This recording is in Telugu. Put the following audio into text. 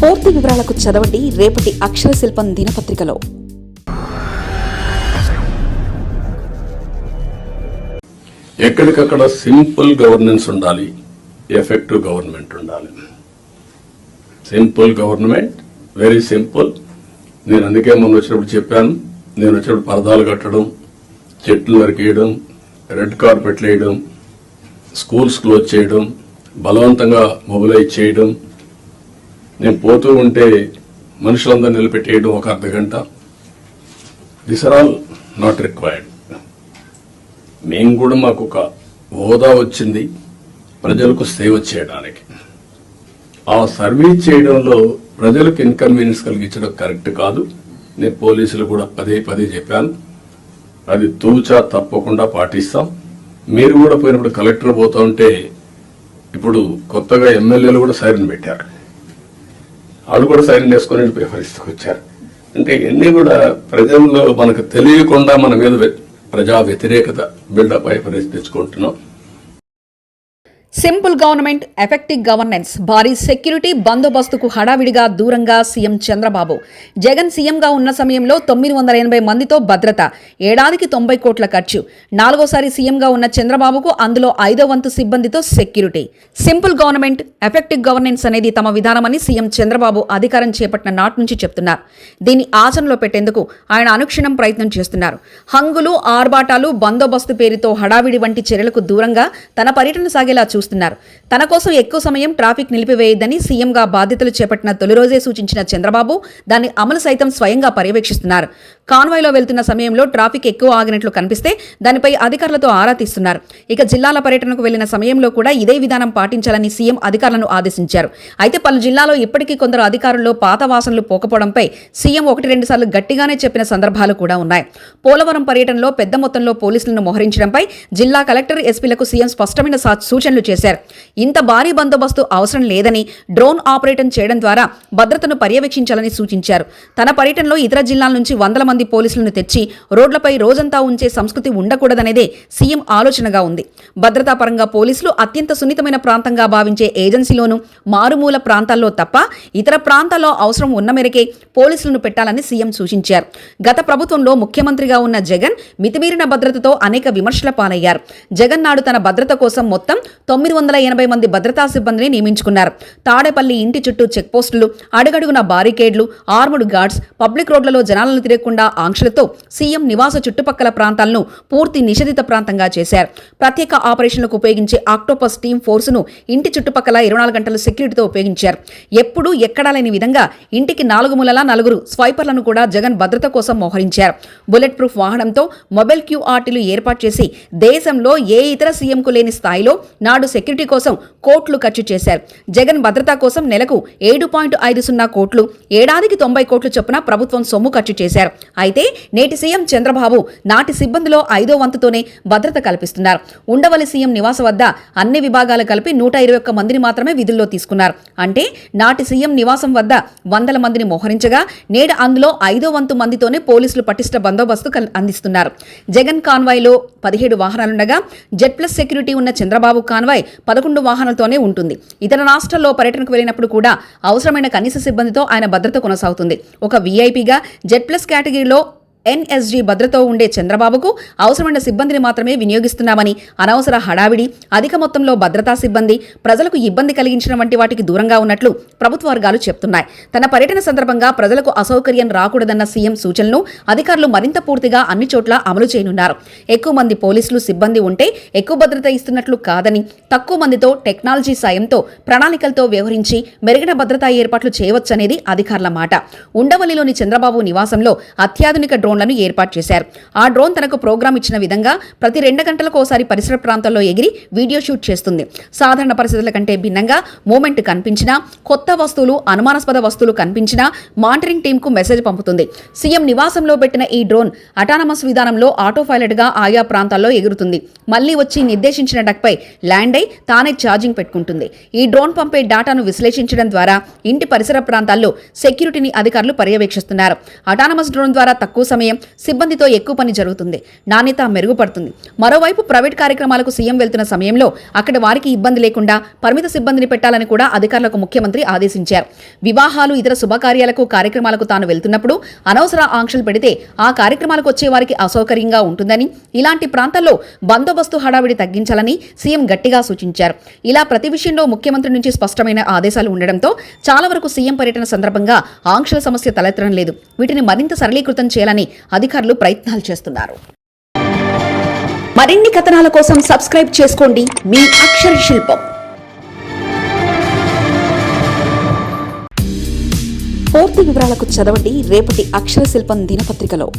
పూర్తి వివరాలకు చదవండి రేపటి అక్షర శిల్పం దినపత్రికలో. ఎక్కడికక్కడ సింపుల్ గవర్నెన్స్ ఉండాలి ఎఫెక్టివ్ గవర్నమెంట్ ఉండాలి. Simple government very simple. నేను అందుకే మొన్న వచ్చినప్పుడు చెప్పాను నేను వచ్చినప్పుడు పరదాలు కట్టడం చెట్లు నరికేయడం రెడ్ కార్పెట్లు వేయడం స్కూల్స్ క్లోజ్ చేయడం బలవంతంగా మొబిలైజ్ చేయడం నేను పోతూ ఉంటే మనుషులందరూ నిలబెట్టేయడం ఒక అర్ధ గంట. This are all not required మేము కూడా మాకు ఒక హోదా వచ్చింది. ప్రజలకు సేవ చేయడానికి. ఆ సర్వీస్ చేయడంలో ప్రజలకు ఇన్కన్వీనియన్స్ కలిగించడం కరెక్ట్ కాదు. నేను పోలీసులు కూడా పదే పదే చెప్పాను. అది తూచా తప్పకుండా పాటిస్తాం. మీరు కూడా పోయినప్పుడు కలెక్టర్ పోతా ఉంటే ఇప్పుడు కొత్తగా ఎమ్మెల్యేలు కూడా సైరన్ పెట్టారు. వాళ్ళు కూడా సైరన్ వేసుకొని వచ్చారు అంటే ఇవన్నీ కూడా ప్రజల్లో మనకు తెలియకుండా మన మీద ప్రజా వ్యతిరేకత బిల్డప్ అయ్యే పరిస్థితి తెచ్చుకుంటున్నాం. సింపుల్ గవర్నమెంట్ ఎఫెక్టివ్ గవర్నెన్స్ భారీ సెక్యూరిటీ బందోబస్తుకు హడావిడిగా దూరంగా సీఎం చంద్రబాబు. జగన్ సీఎంగా ఉన్న సమయంలో తొమ్మిది వందల ఎనభై మందితో భద్రత ఏడాదికి తొంభై కోట్ల ఖర్చు. నాలుగోసారి సీఎంగా ఉన్న చంద్రబాబుకు అందులో ఐదో వంతు సిబ్బందితో security. Simple government effective governance అనేది తమ విధానమని సీఎం చంద్రబాబు అధికారం చేపట్టిన నాటి నుంచి చెప్తున్నారు. దీన్ని ఆచరణలో పెట్టేందుకు ఆయన అనుక్షణం ప్రయత్నం చేస్తున్నారు. హంగులు ఆర్బాటాలు బందోబస్తు పేరుతో హడావిడి వంటి చర్యలకు దూరంగా తన పర్యటన సాగేలా చూస్తున్నారు. తన కోసం ఎక్కువ సమయం ట్రాఫిక్ నిలిపివేయొద్దని సీఎంగా బాధ్యతలు చేపట్టిన తొలి రోజే సూచించిన చంద్రబాబు దాన్ని అమలు సైతం స్వయంగా పర్యవేక్షిస్తున్నారు. కాన్వాయ్లో వెళ్తున్న సమయంలో ట్రాఫిక్ ఎక్కువ ఆగినట్లు కనిపిస్తే దానిపై అధికారులతో ఆరా తీస్తున్నారు. ఇక జిల్లాల పర్యటనకు వెళ్ళిన సమయంలో కూడా ఇదే విధానం పాటించాలని సీఎం అధికారులను ఆదేశించారు. అయితే పలు జిల్లాలో ఇప్పటికీ కొందరు అధికారుల్లో పాత వాసనలు పోకపోవడంపై సీఎం ఒకటి రెండు సార్లు గట్టిగానే చెప్పిన సందర్భాలు కూడా ఉన్నాయి. పోలవరం పర్యటనలో పెద్ద మొత్తంలో పోలీసులను మోహరించడంపై జిల్లా కలెక్టర్ ఎస్పీలకు సీఎం స్పష్టమైన సూచనలు చేశారు. ఇంత భారీ బందోబస్తు అవసరం లేదని డ్రోన్ ఆపరేటర్ చేయడం ద్వారా భద్రతను పర్యవేక్షించాలని సూచించారు. తన పర్యటనలో ఇతర జిల్లాల నుంచి వందల మంది పోలీసులను తెచ్చి రోడ్లపై రోజంతా ఉంచే సంస్కృతి ఉండకూడదనేదే సీఎం ఆలోచనగా ఉంది. భద్రతా పరంగా పోలీసులు అత్యంత సున్నితమైన ప్రాంతంగా భావించే ఏజెన్సీలోనూ మారుమూల ప్రాంతాల్లో తప్ప ఇతర ప్రాంతాల్లో అవసరం ఉన్న మేరకే పోలీసులను పెట్టాలని సీఎం సూచించారు. గత ప్రభుత్వంలో ముఖ్యమంత్రిగా ఉన్న జగన్ మితిమీరిన భద్రతతో అనేక విమర్శల పాలయ్యారు. జగన్ నాడు తన భద్రత కోసం మొత్తం తొమ్మిది వందల ఎనభై మంది భద్రతా సిబ్బందిని నియమించుకున్నారు. తాడేపల్లి ఇంటి చుట్టూ చెక్పోస్టులు అడుగడుగున బారికేడ్లు ఆర్ముడ్ గార్డ్స్ పబ్లిక్ రోడ్లలో జనాలను తిరగకుండా ఆంక్షలతో సీఎం నివాస చుట్టుపక్కల ప్రాంతాలను పూర్తి నిషేధిత ప్రాంతంగా చేశారు. ప్రత్యేక ఆపరేషన్లకు ఉపయోగించే ఆక్టోపస్ టీమ్ ఫోర్సును ఇంటి చుట్టుపక్కల ఇరవై నాలుగు గంటల సెక్యూరిటీతో ఉపయోగించారు. ఎప్పుడూ ఎక్కడా లేని విధంగా ఇంటికి నాలుగు మూలల నలుగురు స్వైపర్లను కూడా జగన్ భద్రత కోసం మోహరించారు. బుల్లెట్ ప్రూఫ్ వాహనంతో మొబైల్ క్యూఆర్టీలు ఏర్పాటు చేసి దేశంలో ఏ ఇతర సీఎంకు లేని స్థాయిలో నాడు సెక్యూరిటీ కోసం కోట్లు ఖర్చు చేశారు. జగన్ భద్రత కోసం నెలకు ఏడు పాయింట్ ఐదు సున్నా కోట్లు ఏడాదికి తొంభై కోట్లు చొప్పున ప్రభుత్వం సొమ్ము ఖర్చు చేశారు. అయితే నేటి సీఎం చంద్రబాబు నాటి సిబ్బందిలో ఐదో వంతుతోనే భద్రత కల్పిస్తున్నారు. ఉండవల్లి సీఎం నివాస వద్ద అన్ని విభాగాలు కలిపి నూట ఇరవై ఒక్క మందిని మాత్రమే విధుల్లో తీసుకున్నారు. అంటే నాటి సీఎం నివాసం వద్ద వందల మందిని మోహరించగా నేడు అందులో ఐదో వంతు మందితోనే పోలీసులు పటిష్ట బందోబస్తు అందిస్తున్నారు. జగన్ కాన్వాయ్లో పదిహేడు వాహనాలుండగా జెడ్ ప్లస్ సెక్యూరిటీ ఉన్న చంద్రబాబు కాన్వాయ్ పదకొండు వాహనాలతోనే ఉంటుంది. ఇతర రాష్ట్రాల్లో పర్యటనకు వెళ్ళినప్పుడు కూడా అవసరమైన కనీస సిబ్బందితో ఆయన భద్రత కొనసాగుతుంది. ఒక వీఐపీగా జెడ్ ప్లస్ కేటగిరీలో ఎన్ఎస్జీ భద్రతో ఉండే చంద్రబాబుకు అవసరమైన సిబ్బందిని మాత్రమే వినియోగిస్తున్నామని అనవసర హడావిడి అధిక మొత్తంలో భద్రతా సిబ్బంది ప్రజలకు ఇబ్బంది కలిగించడం వంటి వాటికి దూరంగా ఉన్నట్లు ప్రభుత్వ వర్గాలు చెప్తున్నాయి. తన పర్యటన సందర్భంగా ప్రజలకు అసౌకర్యం రాకూడదన్న సీఎం సూచనలు అధికారులు మరింత పూర్తిగా అన్ని చోట్ల అమలు చేయనున్నారు. ఎక్కువ మంది పోలీసులు సిబ్బంది ఉంటే ఎక్కువ భద్రత ఇస్తున్నట్లు కాదని తక్కువ మందితో టెక్నాలజీ సాయంతో ప్రణాళికలతో వ్యవహరించి మెరుగైన భద్రతా ఏర్పాట్లు చేయవచ్చనేది అధికారుల మాట. ఉండవల్లిలోని చంద్రబాబు నివాసంలో అత్యాధునిక డ్రోన్లను ఏర్పాటు చేశారు. ఆ డ్రోన్ తనకు ప్రోగ్రామ్ ఇచ్చిన విధంగా ప్రతి రెండు గంటలకు ఒకసారి పరిసర ప్రాంతాల్లో ఎగిరి వీడియో షూట్ చేస్తుంది. సాధారణ పరిస్థితుల కంటే భిన్నంగా మూమెంట్ కనిపించినా కొత్త వస్తువులు అనుమానాస్పద వస్తువులు కనిపించినా మానిటరింగ్ టీంకు మెసేజ్ పంపుతుంది. సీఎం నివాసంలో పెట్టిన ఈ డ్రోన్ అటానమస్ విధానంలో ఆటో పైలట్గా ఆయా ప్రాంతాల్లో ఎగురుతుంది. మళ్ళీ వచ్చి నిర్దేశించిన డక్పై ల్యాండ్ అయి తానే ఛార్జింగ్ పెట్టుకుంటుంది. ఈ డ్రోన్ పంపే డేటాను విశ్లేషించడం ద్వారా ఇంటి పరిసర ప్రాంతాల్లో సెక్యూరిటీని అధికారులు పర్యవేక్షిస్తున్నారు. అటానమస్ డ్రోన్ ద్వారా తక్కువ సమయం సమయం సిబ్బందితో ఎక్కువ పని జరుగుతుంది. నాణ్యత మెరుగుపడుతుంది. మరోవైపు ప్రైవేట్ కార్యక్రమాలకు సీఎం వెళ్తున్న సమయంలో అక్కడ వారికి ఇబ్బంది లేకుండా పరిమిత సిబ్బందిని పెట్టాలని కూడా అధికారులకు ముఖ్యమంత్రి ఆదేశించారు. వివాహాలు ఇతర శుభకార్యాలకు కార్యక్రమాలకు తాను వెళ్తున్నప్పుడు అనవసర ఆంక్షలు పెడితే ఆ కార్యక్రమాలకు వచ్చే వారికి అసౌకర్యంగా ఉంటుందని ఇలాంటి ప్రాంతాల్లో బందోబస్తు హడావిడి తగ్గించాలని సీఎం గట్టిగా సూచించారు. ఇలా ప్రతి విషయంలో ముఖ్యమంత్రి నుంచి స్పష్టమైన ఆదేశాలు ఉండడంతో చాలా వరకు సీఎం పర్యటన సందర్భంగా ఆంక్షల సమస్య తలెత్తడం లేదు. వీటిని మరింత సరళీకృతం చేయాలని అధికారులు ప్రయత్నాలు చేస్తున్నారు. మరిన్ని కథనాల కోసం సబ్స్క్రైబ్ చేసుకోండి. మీ అక్షర శిల్పం. పూర్తి వివరాలకు చదవండి. రేపటి అక్షర శిల్పం దినపత్రికలో.